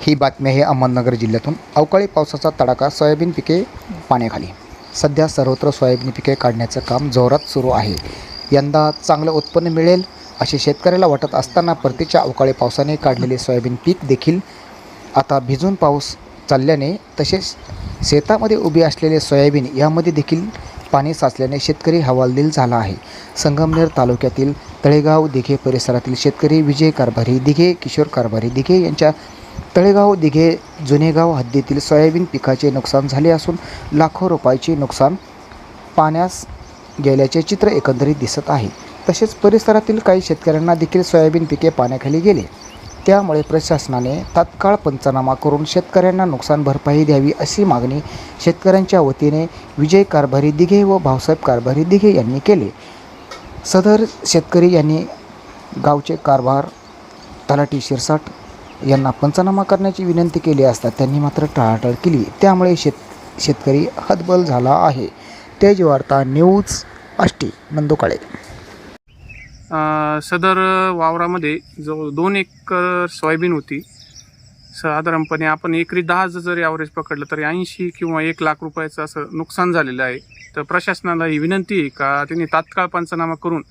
ही बातमी आहे अहमदनगर जिल्ह्यातून. अवकाळी पावसाचा तडाखा सोयाबीन पिके पाण्याखाली. सध्या सर्वत्र सोयाबीन पिके काढण्याचं काम जोरात सुरू आहे. यंदा चांगलं उत्पन्न मिळेल असे शेतकऱ्याला वाटत असताना परतीच्या अवकाळी पावसाने काढलेले सोयाबीन पीक देखील आता भिजून पाऊस चालल्याने तसेच शेतामध्ये उभी असलेले सोयाबीन यामध्ये देखील पाणी साचल्याने शेतकरी हवालदिल झाला आहे. संगमनेर तालुक्यातील तळेगाव दिघे परिसरातील शेतकरी विजय कारभारी दिघे किशोर कारभारी दिघे यांच्या तळेगाव दिघे जुनेगाव हद्दीतील सोयाबीन पिकाचे नुकसान झाले असून लाखो रुपयाचे नुकसान पाण्यास गेल्याचे चित्र एकंदरीत दिसत आहे. तसेच परिसरातील काही शेतकऱ्यांना देखील सोयाबीन पिके पाण्याखाली गेले. त्यामुळे प्रशासनाने तात्काळ पंचनामा करून शेतकऱ्यांना नुकसान भरपाई द्यावी अशी मागणी शेतकऱ्यांच्या वतीने विजय कारभारी दिघे व भाऊसाहेब कारभारी दिघे यांनी केले. सदर शेतकरी यांनी गावचे कारभार तलाठी शिरसाट यांना पंचनामा करण्याची विनंती केली असता त्यांनी मात्र टाळाटाळ केली. त्यामुळे शेत शेतकरी हतबल झाला आहे. तेज वार्ता न्यूज आष्टी नंदुकाळे. सदर वावरामध्ये जो दोन एकर सोयाबीन होती. साधारणपणे आपण एकरी दहा जरी ॲव्हरेज पकडलं तरी ऐंशी किंवा एक लाख रुपयाचं असं नुकसान झालेलं आहे. तर प्रशासनाला ही विनंती आहे का त्यांनी तात्काळ पंचनामा करून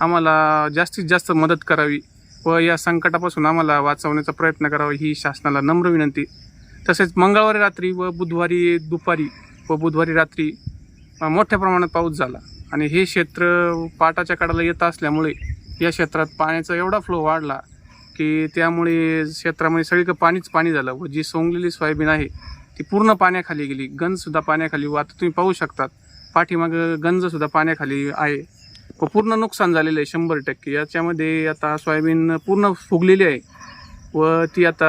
आम्हाला जास्तीत जास्त मदत करावी व या संकटापासून आम्हाला वाचवण्याचा प्रयत्न करावा ही शासनाला नम्र विनंती. तसेच मंगळवारी रात्री व बुधवारी दुपारी व बुधवारी रात्री मोठ्या प्रमाणात पाऊस झाला. आणि हे क्षेत्र पाटाच्या कडाला येत असल्यामुळे या क्षेत्रात पाण्याचा एवढा फ्लो वाढला की त्यामुळे क्षेत्रामध्ये सगळीकडे पाणीच पाणी झालं व जी सोंगलेली सोयाबीन आहे ती पूर्ण पाण्याखाली गेली. गंजसुद्धा पाण्याखाली व आता तुम्ही पाहू शकतात. पाठीमागं गंजसुद्धा पाण्याखाली आहे. पूर्ण नुकसान झालेलं आहे शंभर टक्के. याच्यामध्ये आता सोयाबीन पूर्ण फुगलेली आहे व ती आता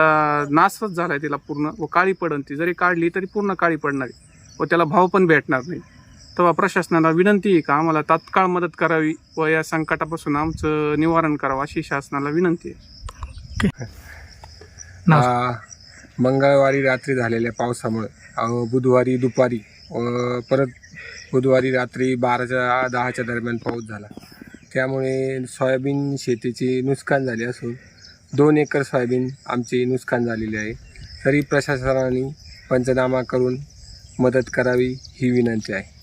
नासच झाला आहे तिला पूर्ण व काळी पडन ती. जरी काढली तरी पूर्ण काळी पडणार आहे व त्याला भाव पण भेटणार नाही. तेव्हा प्रशासनाला विनंती आहे का आम्हाला तात्काळ मदत करावी व या संकटापासून आमचं निवारण करावं अशी शासनाला विनंती आहे. मंगळवारी रात्री झालेल्या पावसामुळे बुधवारी दुपारी परत बुधवारी रात्री बाराच्या दहाच्या दरम्यान पाऊस झाला. त्यामुळे सोयाबीन शेतीचे नुकसान झाले असून दोन एकर सोयाबीन आमचे नुकसान झालेले आहे. तरी प्रशासनाने पंचनामा करून मदत करावी ही विनंती आहे.